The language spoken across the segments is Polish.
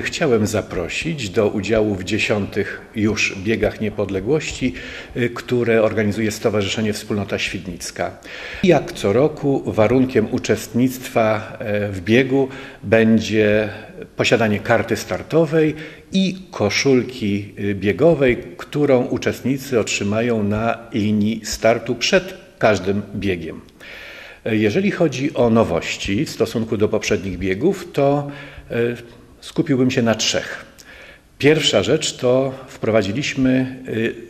Chciałem zaprosić do udziału w dziesiątych już biegach niepodległości, y, które organizuje Stowarzyszenie Wspólnota Świdnicka. Jak co roku warunkiem uczestnictwa e, w biegu będzie posiadanie karty startowej i koszulki y, biegowej, którą uczestnicy otrzymają na linii startu przed każdym biegiem. E, jeżeli chodzi o nowości w stosunku do poprzednich biegów, to e, skupiłbym się na trzech. Pierwsza rzecz to wprowadziliśmy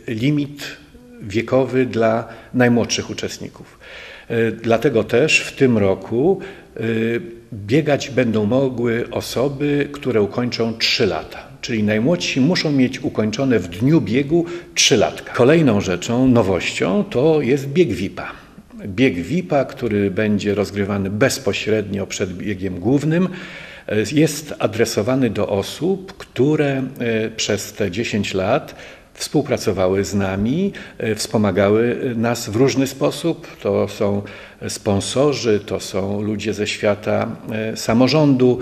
y, limit wiekowy dla najmłodszych uczestników. Y, dlatego też w tym roku y, biegać będą mogły osoby, które ukończą 3 lata. Czyli najmłodsi muszą mieć ukończone w dniu biegu 3 latka. Kolejną rzeczą, nowością to jest bieg VIP-a. Bieg VIP-a, który będzie rozgrywany bezpośrednio przed biegiem głównym jest adresowany do osób, które e, przez te 10 lat współpracowały z nami, e, wspomagały nas w różny sposób. To są sponsorzy, to są ludzie ze świata e, samorządu,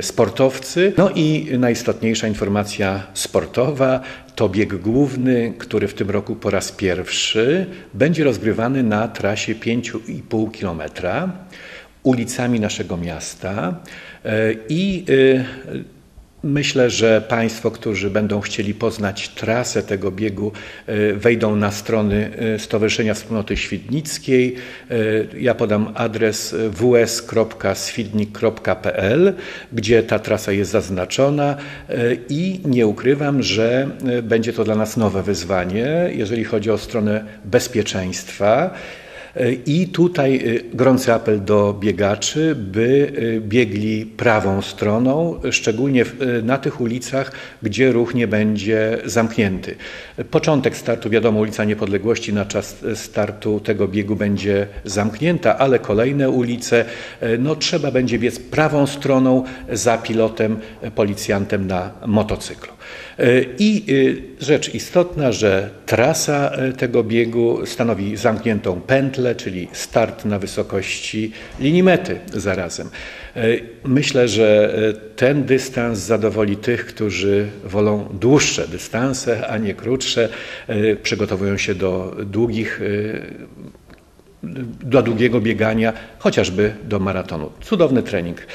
sportowcy. No i najistotniejsza informacja sportowa to bieg główny, który w tym roku po raz pierwszy będzie rozgrywany na trasie 5,5 kilometra ulicami naszego miasta e, i e, Myślę, że Państwo, którzy będą chcieli poznać trasę tego biegu, e, wejdą na strony Stowarzyszenia Wspólnoty Świdnickiej. Ja podam adres ws.swidnik.pl, gdzie ta trasa jest zaznaczona i nie ukrywam, że będzie to dla nas nowe wyzwanie, jeżeli chodzi o stronę bezpieczeństwa. I tutaj y, gorący apel do biegaczy, by y, biegli prawą stroną, szczególnie y, na tych ulicach, gdzie ruch nie będzie zamknięty. Początek startu, wiadomo, ulica Niepodległości na czas startu tego biegu będzie zamknięta, ale kolejne ulice, no trzeba będzie biec prawą stroną za pilotem, policjantem na motocyklu. I rzecz istotna, że trasa tego biegu stanowi zamkniętą pętlę, czyli start na wysokości linii mety zarazem. E, myślę, że e, ten dystans zadowoli tych, którzy wolą dłuższe dystanse, a nie krótsze, e, przygotowują się do długich do długiego biegania, chociażby do maratonu. Cudowny trening.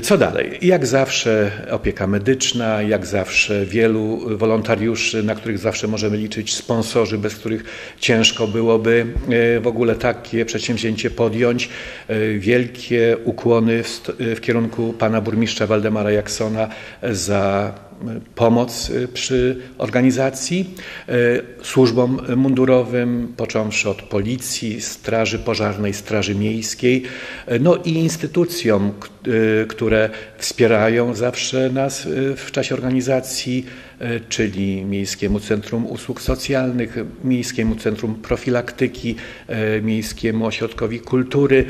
Co dalej? Jak zawsze opieka medyczna, jak zawsze wielu wolontariuszy, na których zawsze możemy liczyć, sponsorzy, bez których ciężko byłoby e, w ogóle takie przedsięwzięcie podjąć. E, wielkie ukłony w, w kierunku pana burmistrza Waldemara Jaksona za pomoc y, przy organizacji, y, służbom mundurowym, począwszy od policji, straży pożarnej, straży miejskiej, y, no i instytucjom, które wspierają zawsze nas w czasie organizacji, czyli Miejskiemu Centrum Usług Socjalnych, Miejskiemu Centrum Profilaktyki, Miejskiemu Ośrodkowi Kultury,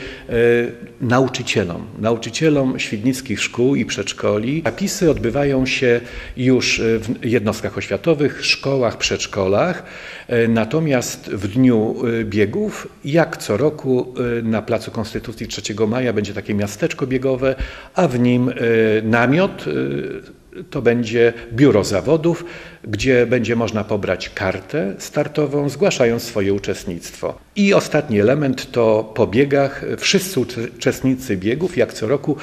nauczycielom, nauczycielom świdnickich szkół i przedszkoli. Zapisy odbywają się już w jednostkach oświatowych, szkołach, przedszkolach. E, natomiast w dniu e, biegów, jak co roku e, na Placu Konstytucji 3 maja będzie takie miasteczko biegowe, a w nim namiot to będzie biuro zawodów, gdzie będzie można pobrać kartę startową, zgłaszając swoje uczestnictwo. I ostatni element to po biegach wszyscy uczestnicy biegów, jak co roku,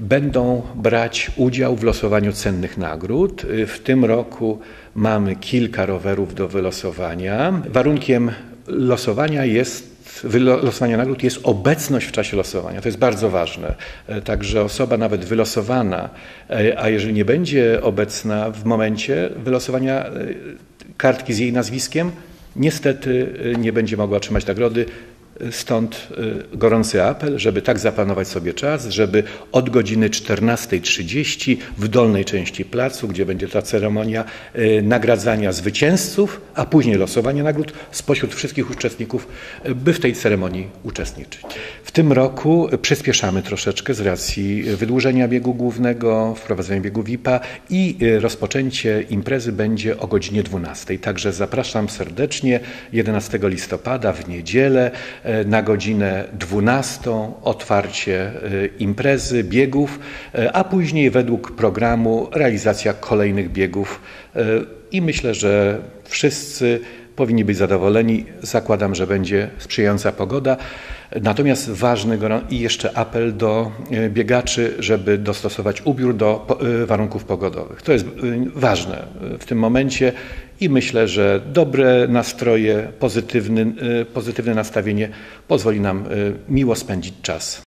będą brać udział w losowaniu cennych nagród. W tym roku mamy kilka rowerów do wylosowania. Warunkiem losowania jest losowania nagród jest obecność w czasie losowania. To jest bardzo ważne. Także osoba nawet wylosowana, a jeżeli nie będzie obecna w momencie wylosowania e, kartki z jej nazwiskiem, niestety e, nie będzie mogła otrzymać nagrody. Stąd y, gorący apel, żeby tak zaplanować sobie czas, żeby od godziny 14.30 w dolnej części placu, gdzie będzie ta ceremonia y, nagradzania zwycięzców, a później losowania nagród spośród wszystkich uczestników, y, by w tej ceremonii uczestniczyć. W tym roku przyspieszamy troszeczkę z racji wydłużenia biegu głównego, wprowadzenia biegu VIP-a i rozpoczęcie imprezy będzie o godzinie 12. Także zapraszam serdecznie 11 listopada w niedzielę na godzinę 12 otwarcie e, imprezy, biegów, e, a później według programu realizacja kolejnych biegów. I myślę, że wszyscy powinni być zadowoleni. Zakładam, że będzie sprzyjająca pogoda. Natomiast ważny i jeszcze apel do biegaczy, żeby dostosować ubiór do warunków pogodowych. To jest ważne w tym momencie i myślę, że dobre nastroje, pozytywny, pozytywne nastawienie pozwoli nam miło spędzić czas.